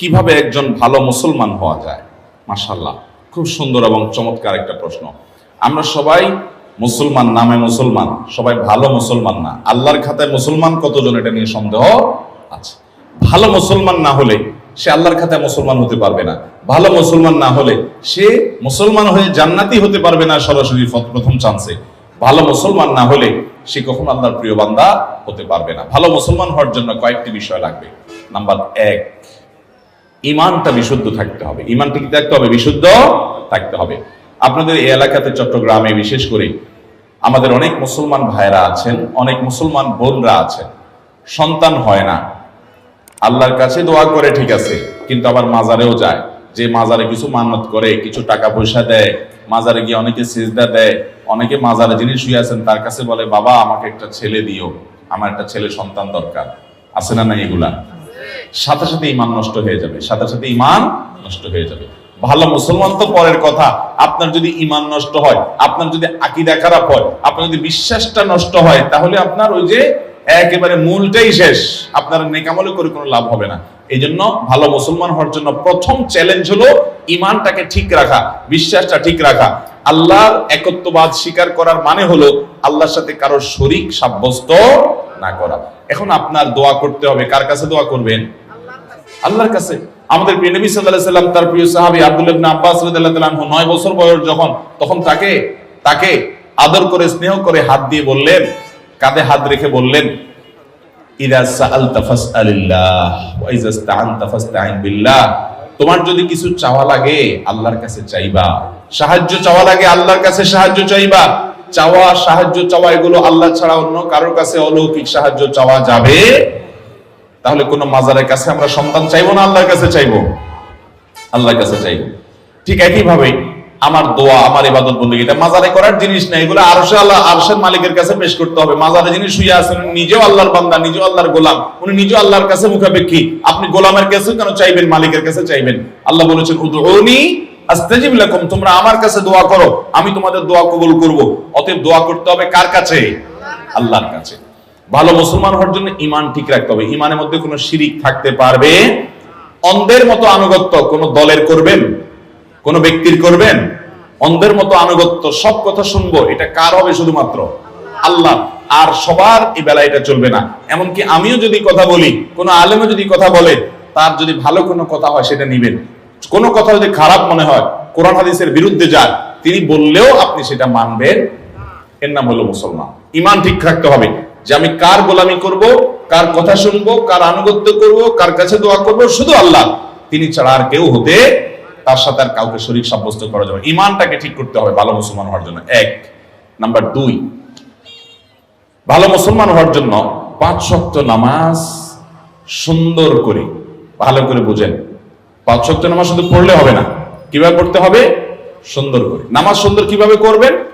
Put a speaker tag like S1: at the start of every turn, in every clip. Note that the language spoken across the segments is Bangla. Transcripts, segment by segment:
S1: কীভাবে একজন ভালো মুসলমান হওয়া যায়? মাশাল্লাহ খুব সুন্দর এবং চমৎকার একটা প্রশ্ন। আমরা সবাই মুসলমান, নামে মুসলমান, সবাই ভালো মুসলমান না। আল্লাহর খাতায় মুসলমান কতজন এটা নিয়ে সন্দেহ আছে? ভালো মুসলমান না হলে সে আল্লাহর খাতায় মুসলমান হতে পারবে না। ভালো মুসলমান না হলে সে মুসলমান হয়ে জান্নাতি হতে পারবে না সরাসরি প্রথম চান্সে। ভালো মুসলমান না হলে সে কখনো আল্লাহর প্রিয় বান্দা হতে পারবে না। ভালো মুসলমান হওয়ার জন্য কয়েকটি বিষয় লাগবে। নাম্বার এক ইমানটা বিশুদ্ধ থাকতে হবে। ইমানটা কি থাকতে হবে, বিশুদ্ধ থাকতে হবে। আপনাদের এই এলাকাতে চট্টগ্রামে বিশেষ করে আমাদের অনেক মুসলমান ভাইরা আছেন, অনেক মুসলমান বোনরা আছেন। সন্তান হয় না। আল্লাহর কাছে দোয়া করে ঠিক আছে, কিন্তু আবার মাজারেও যায়। যে মাজারে কিছু মান্নত করে, কিছু টাকা পয়সা দেয়, মাজারে গিয়ে অনেকে সিজদা দেয়, অনেকে মাজারে যিনি শুয়ে আছেন তার কাছে বলে, বাবা, আমাকে একটা ছেলে দিও, আমার একটা ছেলে সন্তান দরকার। আছে না না এগুলা? সাথে সাথে ইমান নষ্ট হয়ে যাবে, সাথে সাথে ইমান নষ্ট হয়ে যাবে। ভালো মুসলমান তো পরের কথা, আপনার যদি ইমান নষ্ট হয়, আপনার যদি আকিদা খারাপ হয়, আপনার যদি বিশ্বাসটা নষ্ট হয়, তাহলে আপনার ওই যে একেবারে মূলটাই শেষ। আপনার নেকামলে করে কোনো লাভ হবে না। এই জন্য ভালো মুসলমান হওয়ার জন্য প্রথম চ্যালেঞ্জ হলো ইমানটাকে ঠিক রাখা, বিশ্বাসটা ঠিক রাখা। আল্লাহর একত্ববাদ স্বীকার করার মানে হলো আল্লাহর সাথে কারোর শরিক সাব্যস্ত না করা। এখন আপনার দোয়া করতে হবে, কার কাছে দোয়া করবেন? আল্লাহর কাছে আমাদের প্রিয় নবী সাল্লাম, তার প্রিয় সাহাবী আব্দুল্লাহ ইবনে আব্বাস রাদিয়াল্লাহু তাআলা 9 বছর বয়স যখন, তখন তাকে তাকে আদর করে, স্নেহ করে হাত দিয়ে বললেন, কাঁধে হাত রেখে বললেন, ইদা সাআলতা ফাসআলিল্লাহ, ওয়া বিল্লাহ। তোমার যদি কিছু চাওয়া লাগে, আল্লাহর কাছে চাইবা। সাহায্য চাওয়া লাগে, আল্লাহর কাছে সাহায্য চাইবা। চাওয়া, সাহায্য চাওয়া, এগুলো আল্লাহ ছাড়া অন্য কারোর কাছে অলৌকিক সাহায্য চাওয়া যাবে তাহলে কোন মাজারের কাছে আমরা সন্তান চাইব না আল্লাহর কাছে চাইব? আল্লাহর কাছে চাইব। ঠিক একইভাবে আমার দোয়া, আমার ইবাদত বন্দী এটা মাজারে করার জিনিস না, এগুলো আরশে আল্লাহ, আরশের মালিকের কাছে পেশ করতে হবে। মাজারে যিনি শুয়ে আছেন নিজেও আল্লাহর বান্দা, নিজেও আল্লাহর গোলাম, উনি নিজেও আল্লাহর কাছে মুখাপেক্ষী। আপনি গোলামের কাছে কেন চাইবেন, মালিকের কাছে চাইবেন? আল্লাহ বলেছেন, উদউনি আস্তাজিব লাকুম, তোমরা আমার কাছে দোয়া করো, আমি তোমাদের দোয়া কবুল করব। অতএব দোয়া করতে হবে কার কাছে? আল্লাহর কাছে। ভালো মুসলমান হওয়ার জন্য ইমান ঠিক রাখতে হবে। ইমানের মধ্যে কোনো শিরিক থাকতে পারবে। অন্ধের মতো আনুগত্য কোন দলের করবেন? কোন ব্যক্তির করবেন? অন্ধের মতো আনুগত্য, সব কথা শুনব, এটা কার হবে শুধুমাত্র? আল্লাহ। আর সবার এই বেলা এটা চলবে না। এমনকি আমিও যদি কথা বলি, কোন আলেমও যদি কথা বলে, তার যদি ভালো কোনো কথা হয়, সেটা নিবেন। কোনো কথা যদি খারাপ মনে হয়, কোরআন হাদিসের বিরুদ্ধে যান তিনি বললেও আপনি সেটা মানবেন। এর নাম হলো মুসলমান। ইমান ঠিক রাখতে হবে। যে আমি কার গোলামি করব, কার কথা শুনব, কার আনুগত্য করব, কার কাছে দোয়া করব, শুধু আল্লাহ। তিনি ছাড়া আর কেউ হতে, তার সাথে আর কাউকে শরীর সাব্যস্ত করা যাবে ইমানটাকে ঠিক করতে হবে ভালো মুসলমান হওয়ার জন্য। এক। নাম্বার দুই, ভালো মুসলমান হওয়ার জন্য পাঁচ শক্ত নামাজ সুন্দর করে, ভালো করে বুঝেন। পাঁচ শক্ত নামাজ শুধু পড়লে হবে না। কীভাবে পড়তে হবে? সুন্দর করে। নামাজ সুন্দর কীভাবে করবেন?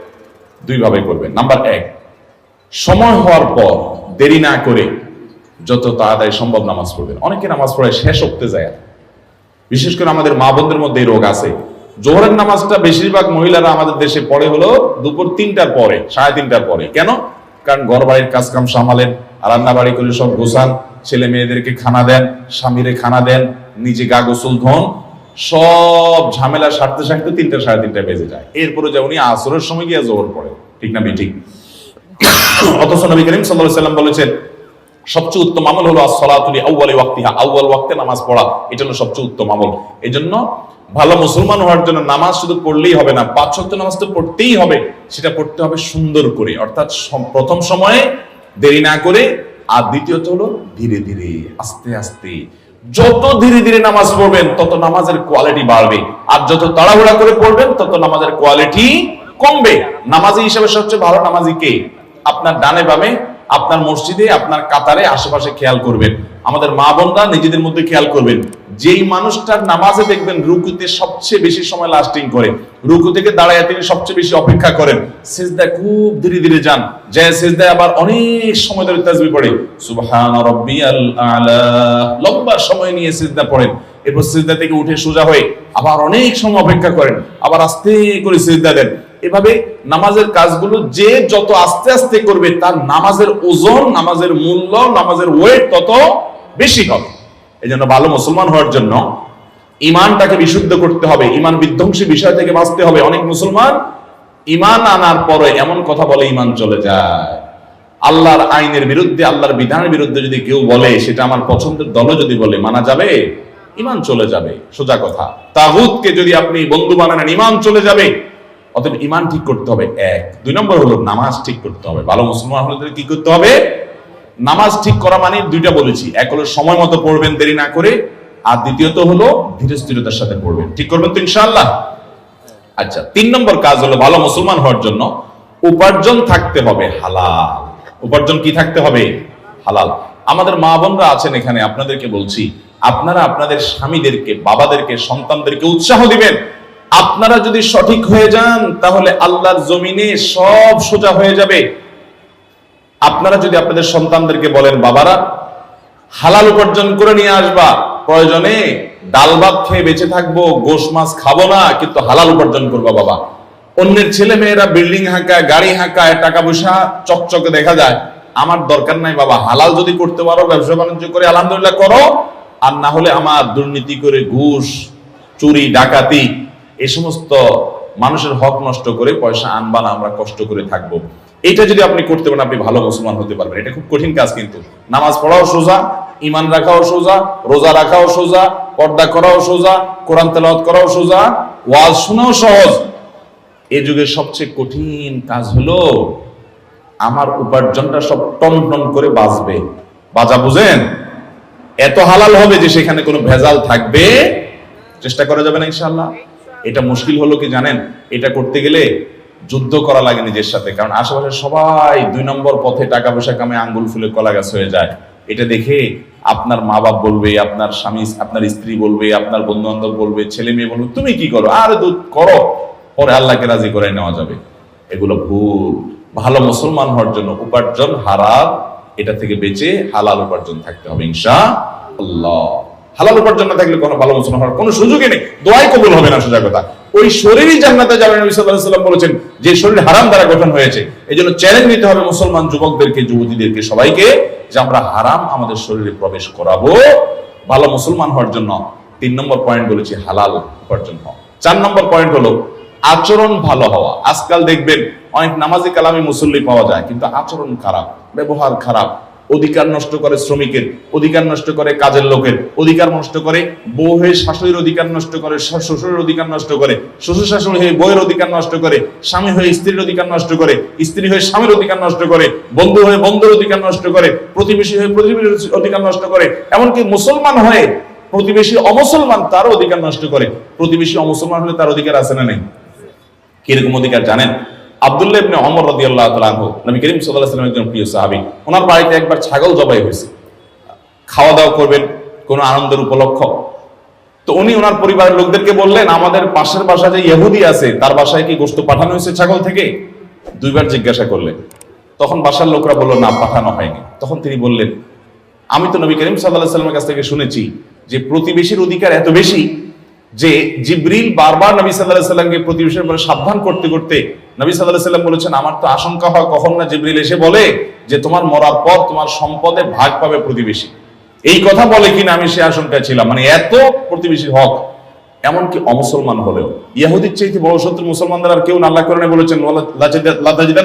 S1: দুই ভাবে করবেন। নাম্বার এক সময় হওয়ার পর দেরি না করে যত তাড়াতাড়ি সম্ভব নামাজ পড়বেন। অনেকে নামাজ পড়ায় শেষ হতে যায়। বিশেষ করে আমাদের মা বোনদের মধ্যে এই রোগ আছে। জোহরের নামাজটা বেশিরভাগ মহিলারা আমাদের দেশে পড়ে হলো দুপুর তিনটার পরে, সাড়ে তিনটার পরে। কেন? কারণ ঘর বাড়ির কাজ কাম সামালেন রান্না বাড়ি করে সব গোছান। ছেলে মেয়েদেরকে খানা দেন, স্বামীরে খানা দেন, নিজে গা গোসল ধন। সব ঝামেলা সারতে সারতে তিনটা, সাড়ে তিনটা বেজে যায়। এরপরে যে উনি আসরের সময় গিয়ে জোহর পড়ে। ঠিক না ঠিক অথচ নবী করিম সাল্লাম বলেছেন, সবচেয়ে উত্তম আমল হলো আসসালাতুল আউয়ালি ওয়াক্তিহা। আউয়াল ওয়াক্তে নামাজ পড়া এটা হলো সবচেয়ে উত্তম আমল। এজন্য ভালো মুসলমান হওয়ার জন্য নামাজ শুধু পড়লেই হবে না, পাঁচ ওয়াক্ত নামাজ তো পড়তেই হবে, সেটা পড়তে হবে সুন্দর করে। অর্থাৎ প্রথম সময়ে দেরি না করে, আর দ্বিতীয়ত হলো ধীরে ধীরে, আস্তে আস্তে। যত ধীরে ধীরে নামাজ পড়বেন, তত নামাজের কোয়ালিটি বাড়বে। আর যত তাড়াহুড়া করে পড়বেন, তত নামাজের কোয়ালিটি কমবে। নামাজি হিসেবে সবচেয়ে ভালো নামাজি কে? আপনার ডানে বামে, আপনার মসজিদে, আপনার কাতারে আশেপাশে খেয়াল করবেন। আমাদের মা বোনরা নিজেদের মধ্যে খেয়াল করবেন। যেই মানুষটার নামাজে দেখবেন রুকুতে সবচেয়ে বেশি সময় লাস্টিং করে। রুকু থেকে দাঁড়ায় তিনি সবচেয়ে বেশি অপেক্ষা করেন। সিজদা খুব ধীরে ধীরে যান। যে সিজদায় আবার অনেক সময় ধরে তাজবি পড়ে। সুবহান রাব্বিয়াল আলা। লম্বা সময় নিয়ে সিজদা পড়েন। এরপর সিজদা থেকে উঠে সোজা হয়ে আবার অনেক সময় অপেক্ষা করেন। আবার আস্তে করে সিজদা দেন। এভাবে নামাজের কাজগুলো যে যত আস্তে আস্তে করবে, তার নামাজের ওজন, নামাজের মূল্য, নামাজের ওয়েট তত বেশি হবে। এই জন্য ভালো মুসলমান হওয়ার জন্য ইমানটাকে বিশুদ্ধ করতে হবে। ইমান বিধ্বংসী বিষয় থেকে বাঁচতে হবে। অনেক মুসলমান ইমান আনার পরে এমন কথা বলে ইমান চলে যায়। আল্লাহর আইনের বিরুদ্ধে, আল্লাহর বিধানের বিরুদ্ধে যদি কেউ বলে, সেটা আমার পছন্দের দলও যদি বলে, মানা যাবে? ইমান চলে যাবে। সোজা কথা। তাগুতকে যদি আপনি বন্ধু বানানেন ইমান চলে যাবে। অতএব ইমান ঠিক করতে হবে এক। দুই নম্বর হলো নামাজ ঠিক করতে হবে। ভালো মুসলমান হলে কি করতে হবে? নামাজ ঠিক করা মানে দুইটা বলেছি। এক হলো সময় মতো পড়বেন, দেরি না করে। আর দ্বিতীয়ত হলো ধীরে স্থিরতার সাথে পড়বেন। ঠিক করবেন তো ইনশাআল্লাহ? আচ্ছা তিন নম্বর কাজ হলো ভালো মুসলমান হওয়ার জন্য উপার্জন থাকতে হবে হালাল। উপার্জন কি থাকতে হবে? হালাল। আমাদের মা বোনরা আছেন এখানে, আপনাদেরকে বলছি, আপনারা আপনাদের স্বামীদেরকে, বাবাদেরকে, সন্তানদেরকে উৎসাহ দিবেন। আপনারা যদি সঠিক হয়ে যান, তাহলে আল্লাহর জমিনে সব সোজা হয়ে যাবে। আপনারা যদি আপনাদের সন্তানদেরকে বলেন, বাবারা, হালাল উপার্জন করে নিয়ে আসবা। প্রয়োজনে ডাল ভাত খেয়ে বেঁচে থাকব, গোশ মাছ খাব না, কিন্তু হালাল উপার্জন করবা, বাবা। অন্যের ছেলে মেয়েরা বিল্ডিং হাঁকায়, গাড়ি হাঁকায়, টাকা পয়সা চকচকে দেখা যায়। আমার দরকার নাই, বাবা, হালাল যদি করতে পারো, ব্যবসা বাণিজ্য করে, আলহামদুলিল্লাহ করো। আর না হলে আমার দুর্নীতি করে, ঘুষ, চুরি, ডাকাতি এই সমস্ত মানুষের হক নষ্ট করে পয়সা আনবা না আমরা কষ্ট করে থাকব। এটা যদি আপনি করতে পারেন, আপনি ভালো মুসলমান হতে পারবেন। এটা খুব কঠিন কাজ কিন্তু। নামাজ পড়াও সোজা ইমান রাখাও সোজা, রোজা রাখাও সোজা, পর্দা করাও সোজা, কোরআন তেলাওয়াত করাও সোজা, ওয়াজ শোনাও সহজ। এ যুগের সবচেয়ে কঠিন কাজ হলো আমার উপার্জনটা সব টন টন করে বাঁচবে। বাজা বুঝেন? এত হালাল হবে যে সেখানে কোনো ভেজাল থাকবে? চেষ্টা করা যাবে না ইনশাআল্লাহ। এটা মুশকিল হলো কি জানেন? এটা করতে গেলে যুদ্ধ করা লাগে নিজের সাথে। কারণ আশেপাশে সবাই দুই নম্বর পথে টাকা পয়সা কামে আঙ্গুল ফুলে কলা গাছ হয়ে যায়। এটা দেখে আপনার মা বাপ বলবে, আপনার স্বামী, আপনার স্ত্রী বলবে, আপনার বন্ধু বান্ধব বলবে, ছেলে মেয়ে বলবে, তুমি কি করো? আরে দুধ করো। পরে আল্লাহকে রাজি করে নেওয়া যাবে। এগুলো ভুল। ভালো মুসলমান হওয়ার জন্য উপার্জন হারাল এটা থেকে বেঁচে হালাল উপার্জন থাকতে হবে ইনশা আল্লাহ হালাল উপার্জন না থাকলে কোনো ভালো মুসলমান হওয়ার কোনো সুযোগই নেই। দোয়াই কবুল হবে না সোজা কথা ওই শরীরই জান্নাতে যাবে নবী সাল্লাল্লাহু আলাইহি বলেছেন, যে শরীর হারাম দ্বারা গঠন হয়েছে এই জন্য চ্যালেঞ্জ নিতে হবে মুসলমান যুবকদেরকে, যুবতীদেরকে, সবাইকে, যে আমরা হারাম আমাদের শরীরে প্রবেশ করাবো। ভালো মুসলমান হওয়ার জন্য তিন নম্বর পয়েন্ট বলেছি হালাল উপার্জন হওয়া। চার নম্বর পয়েন্ট হলো আচরণ ভালো হওয়া। আজকাল দেখবেন অনেক নামাজি কালামি মুসল্লি পাওয়া যায়, কিন্তু আচরণ খারাপ, ব্যবহার খারাপ অধিকার নষ্ট করে শ্রমিকের অধিকার নষ্ট করে কাজের লোকের অধিকার নষ্ট করে বউ হয়ে শাশুড়ির অধিকার নষ্ট করে শ্বশুরের অধিকার নষ্ট করে শ্বশুর শাশুড়ি হয়ে বউয়ের অধিকার নষ্ট করে স্বামী হয়ে স্ত্রীর অধিকার নষ্ট করে স্ত্রী হয়ে স্বামীর অধিকার নষ্ট করে বন্ধু হয়ে বন্ধুর অধিকার নষ্ট করে প্রতিবেশী হয়ে প্রতিবেশীর অধিকার নষ্ট করে এমনকি মুসলমান হয়ে প্রতিবেশী অমুসলমান তারও অধিকার নষ্ট করে প্রতিবেশী অমুসলমান হলে তার অধিকার আছে না নেই কীরকম অধিকার জানেন একজন প্রিয় ওনার বাড়িতে একবার ছাগল জবাই হয়েছে। খাওয়া দাওয়া করবেন, কোনো আনন্দের উপলক্ষ। তো উনি ওনার পরিবারের লোকদেরকে বললেন, আমাদের পাশের বাসা যে ইহুদি আছে, তার বাসায় কি গোস্ত পাঠানো হয়েছে ছাগল থেকে? দুইবার জিজ্ঞাসা করলেন। তখন বাসার লোকরা বলল, না, পাঠানো হয়নি। তখন তিনি বললেন, আমি তো নবী করিম সাল্লামের কাছ থেকে শুনেছি যে প্রতিবেশীর অধিকার এত বেশি যে জিব্রিল বারবার নবী আলাইহি সাল্লামকে প্রতিবেশীর সাবধান করতে করতে নবী সাল্লাহ সাল্লাম বলেছেন, আমার তো আশঙ্কা হয় কখন না জিব্রিল এসে বলে যে তোমার মরার পর তোমার সম্পদে ভাগ পাবে প্রতিবেশী। এই কথা বলে কিনা আমি সে আশঙ্কায় ছিলাম। মানে এত প্রতিবেশী হক, এমনকি অমুসলমান হলেও। ইহুদির চাইতে বড় শত্রু মুসলমানদের আর কেউ নাল্লা আল্লাহ করে বলেছেন, "ওয়ালা- লাজিদা- লাতাজিদান